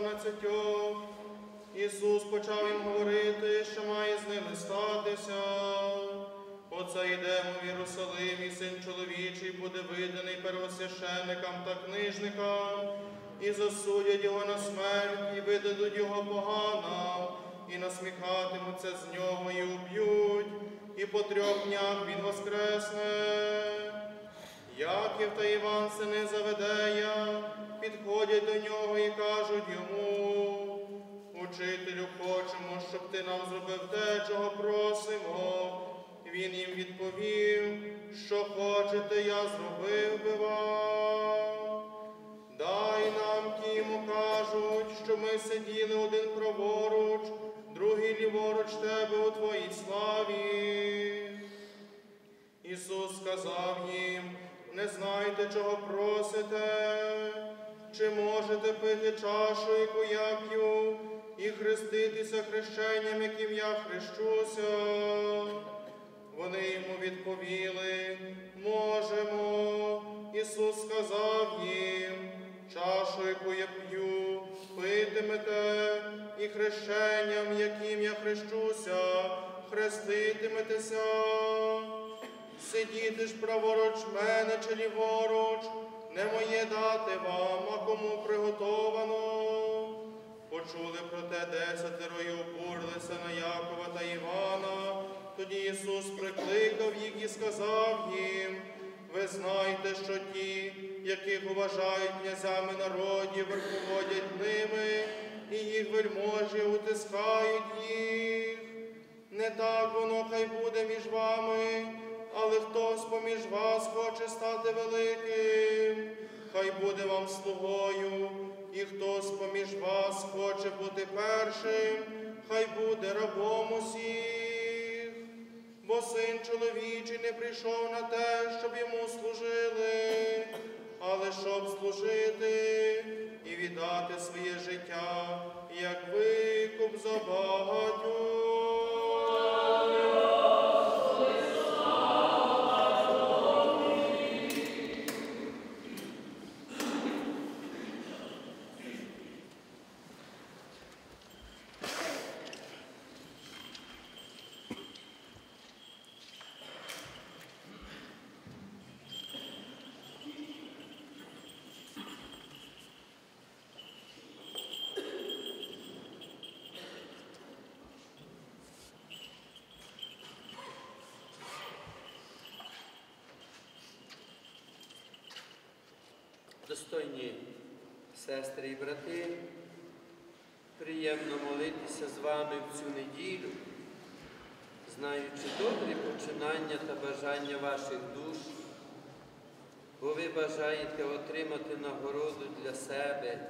дванадцятьох. Ісус почав їм говорити, що має з ними статися. Оце йдемо в Єрусалим, і син чоловічий буде виданий первосвященникам та книжникам, і засудять його на смерть, і видадуть його поганам, і насміхатимуться з нього, і уб'ють, і по трьох днях він воскресне. Яків та Іван, сини Заведея, підходять до нього і кажуть йому, Учителю, хочемо, щоб ти нам зробив те, чого просимо. Він їм відповів, що хочете, я зробив би вам. Дай нам ті йому кажуть, що ми сиділи один праворуч, другий ліворуч тебе у твоїй славі. Ісус сказав їм, не знайте, чого просите, чи можете пити чашу, яку я і хреститися хрещенням, яким я хрещуся. Вони йому відповіли, можемо. Ісус сказав їм, чашу, яку я п'ю, питимете, і хрещенням, яким я хрещуся, хреститиметеся. Сидіти ж праворуч мене чи ліворуч, не моє дати вам, а кому приготовано. Почули про те десятеро і обурилися на Якова та Івана. Тоді Ісус прикликав їх і сказав їм, ви знаєте, що ті, яких вважають князями народів, верховодять ними, і їх вельможі утискають їх. Не так воно хай буде між вами, але хтось поміж вас хоче стати великим, хай буде вам слугою, і хтось поміж вас хоче бути першим, хай буде рабом усіх. Бо син чоловічий не прийшов на те, щоб йому служили, але щоб служити і віддати своє життя, як викуп за багатьох. Достойні сестри і брати, приємно молитися з вами в цю неділю, знаючи добрі починання та бажання ваших душ, бо ви бажаєте отримати нагороду для себе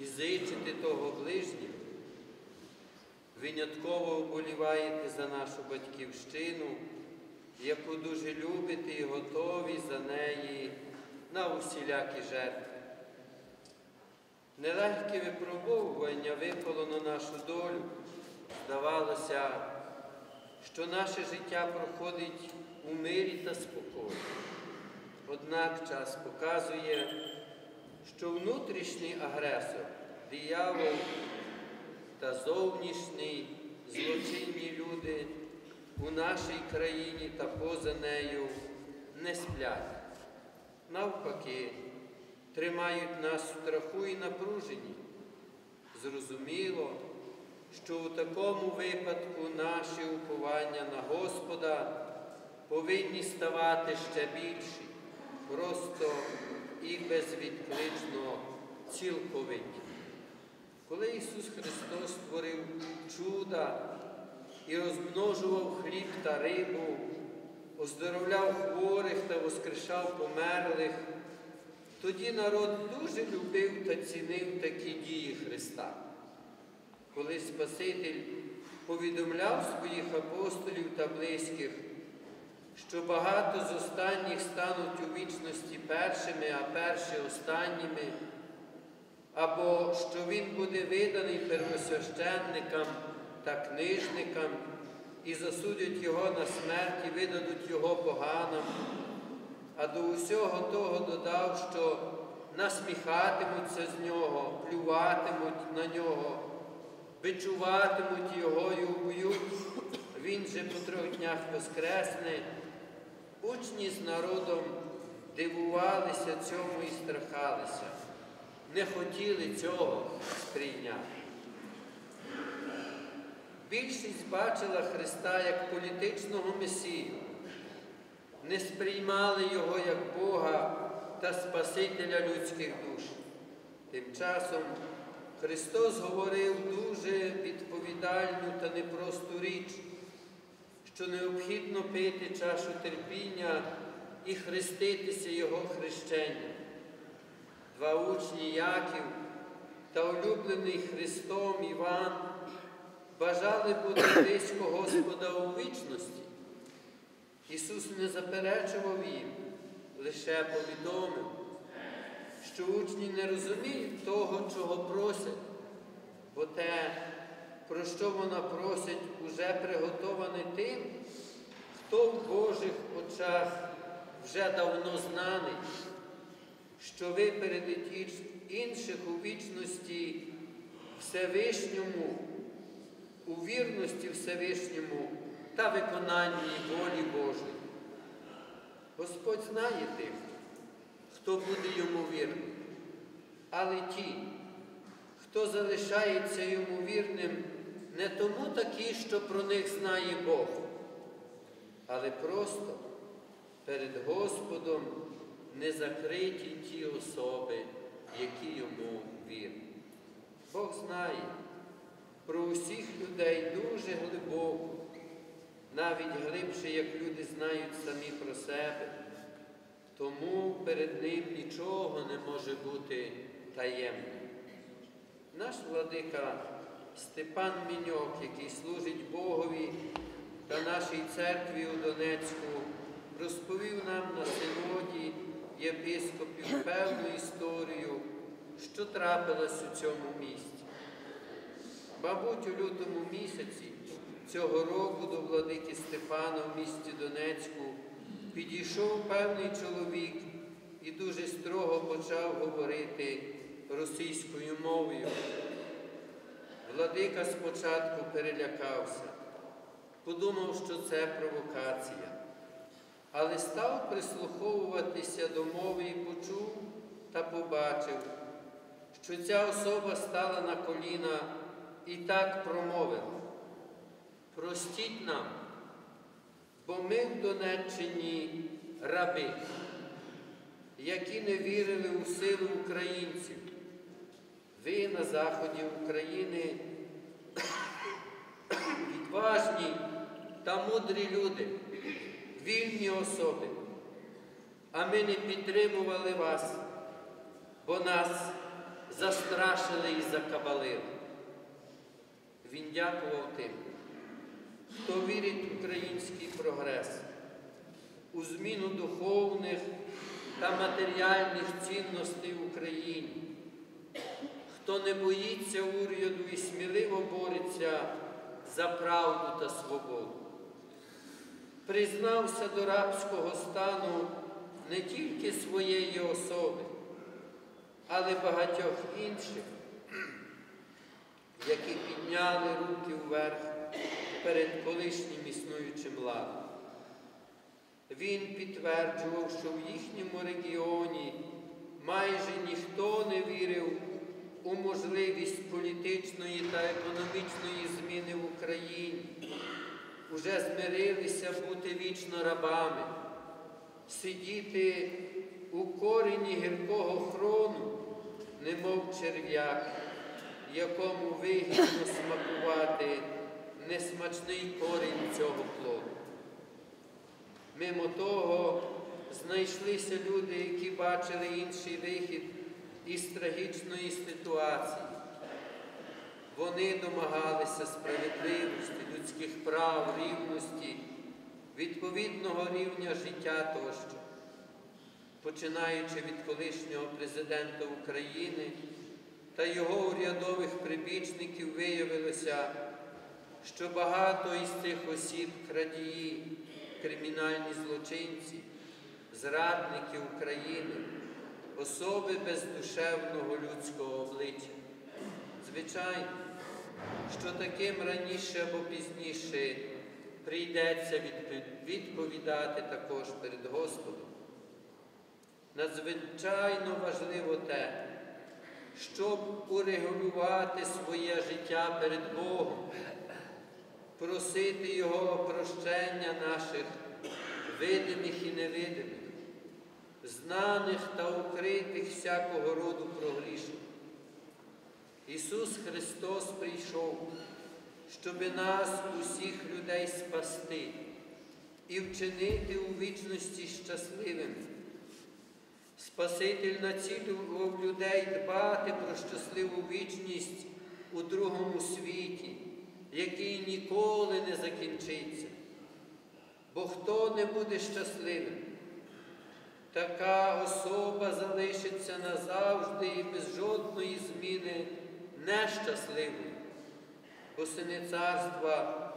і зичити того ближнього. Винятково вболіваєте за нашу батьківщину, яку дуже любите і готові за неї на усілякі жертви. Нелегке випробовування випало на нашу долю. Здавалося, що наше життя проходить у мирі та спокої. Однак час показує, що внутрішній агресор, диявол та зовнішні злочинні люди у нашій країні та поза нею не сплять навпаки, тримають нас в страху і напруженні. Зрозуміло, що у такому випадку наші уповання на Господа повинні ставати ще більші, просто і безвідклично цілковиті. Коли Ісус Христос створив чуда і розмножував хліб та рибу, оздоровляв хворих та воскрешав померлих, тоді народ дуже любив та цінив такі дії Христа. Коли Спаситель повідомляв своїх апостолів та близьких, що багато з останніх стануть у вічності першими, а перші останніми, або що Він буде виданий первосвященникам та книжникам і засудять його на смерть і видадуть його поганам. А до усього того додав, що насміхатимуться з нього, плюватимуть на нього, бичуватимуть його і уб'ють. Він же по трьох днях воскресне. Учні з народом дивувалися цьому і страхалися, не хотіли цього сприйняти. Більшість бачила Христа як політичного месію, не сприймали Його як Бога та Спасителя людських душ. Тим часом Христос говорив дуже відповідальну та непросту річ, що необхідно пити чашу терпіння і хреститися Його хрещенням. Два учні Яків та улюблений Христом Іван бажали бути близько Господа у вічності. Ісус не заперечував їм, лише повідомив, що учні не розуміють того, чого просять, бо те, про що вона просить, уже приготоване тим, хто в Божих очах вже давно знаний, що випередить іч- інших у вічності Всевишньому, у вірності Всевишньому та виконанні волі Божої. Господь знає тих, хто буде йому вірним, але ті, хто залишається йому вірним, не тому такі, що про них знає Бог, але просто перед Господом не закриті ті особи, які йому вірні. Бог знає про усіх людей дуже глибоко, навіть глибше, як люди знають самі про себе. Тому перед ним нічого не може бути таємним. Наш владика Степан Міньок, який служить Богові та нашій церкві у Донецьку, розповів нам на синоді єпископів певну історію, що трапилась у цьому місті. Мабуть, у лютому місяці цього року до владики Степана в місті Донецьку підійшов певний чоловік і дуже строго почав говорити російською мовою. Владика спочатку перелякався, подумав, що це провокація, але став прислуховуватися до мови і почув та побачив, що ця особа стала на коліна і так промовила. Простіть нам, бо ми в Донеччині раби, які не вірили у силу українців. Ви на заході України відважні та мудрі люди, вільні особи, а ми не підтримували вас, бо нас застрашили і закабалили. Він дякував тим, хто вірить в український прогрес, у зміну духовних та матеріальних цінностей в Україні, хто не боїться уряду і сміливо бореться за правду та свободу. Признався до рабського стану не тільки своєї особи, але багатьох інших, які підняли руки вверх перед колишнім існуючим ладом. Він підтверджував, що в їхньому регіоні майже ніхто не вірив у можливість політичної та економічної зміни в Україні. Уже змирилися бути вічно рабами, сидіти у корені гіркого хрону, немов черв'як, якому вигідно смакувати несмачний корінь цього плоду. Мимо того, знайшлися люди, які бачили інший вихід із трагічної ситуації. Вони домагалися справедливості, людських прав, рівності, відповідного рівня життя тощо. Починаючи від колишнього президента України та його урядових прибічників, виявилося, що багато із цих осіб крадії, кримінальні злочинці, зрадники України, особи без душевного людського обличчя. Звичайно, що таким раніше або пізніше прийдеться відповідати також перед Господом. Надзвичайно важливо те, щоб урегулювати своє життя перед Богом, просити Його прощення наших видимих і невидимих, знаних та укритих всякого роду прогрішень. Ісус Христос прийшов, щоби нас, усіх людей, спасти і вчинити у вічності щасливими. Спаситель націлював людей дбати про щасливу вічність у другому світі, який ніколи не закінчиться. Бо хто не буде щасливим, така особа залишиться назавжди і без жодної зміни нещасливою, бо сини царства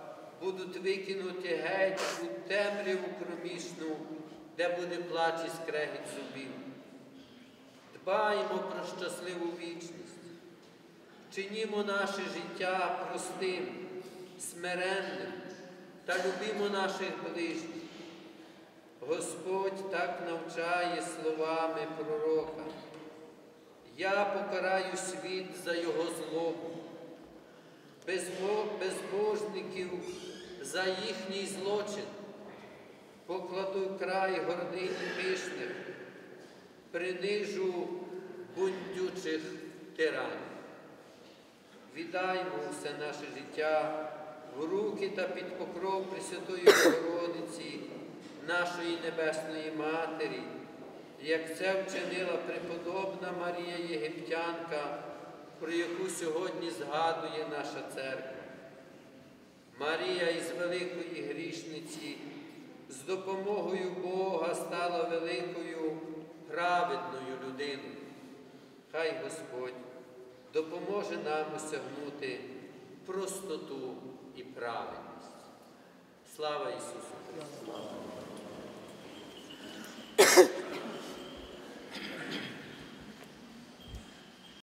будуть викинуті геть у темряву кромішну, де буде плач і скрегіт зубів. Дбаємо про щасливу вічність, чинімо наше життя простим, смиренним та любімо наших ближніх. Господь так навчає словами пророка. Я покараю світ за його злобу, безбожників за їхній злочин, покладу край гордині пишних, принижу бундючих тиранів. Віддаймо все наше життя в руки та під покров Пресвятої Богородиці, нашої Небесної Матері, як це вчинила преподобна Марія Єгиптянка, про яку сьогодні згадує наша церква. Марія із великої грішниці з допомогою Бога стала великою праведною людиною. Хай Господь допоможе нам осягнути простоту і праведність. Слава Ісусу Христу!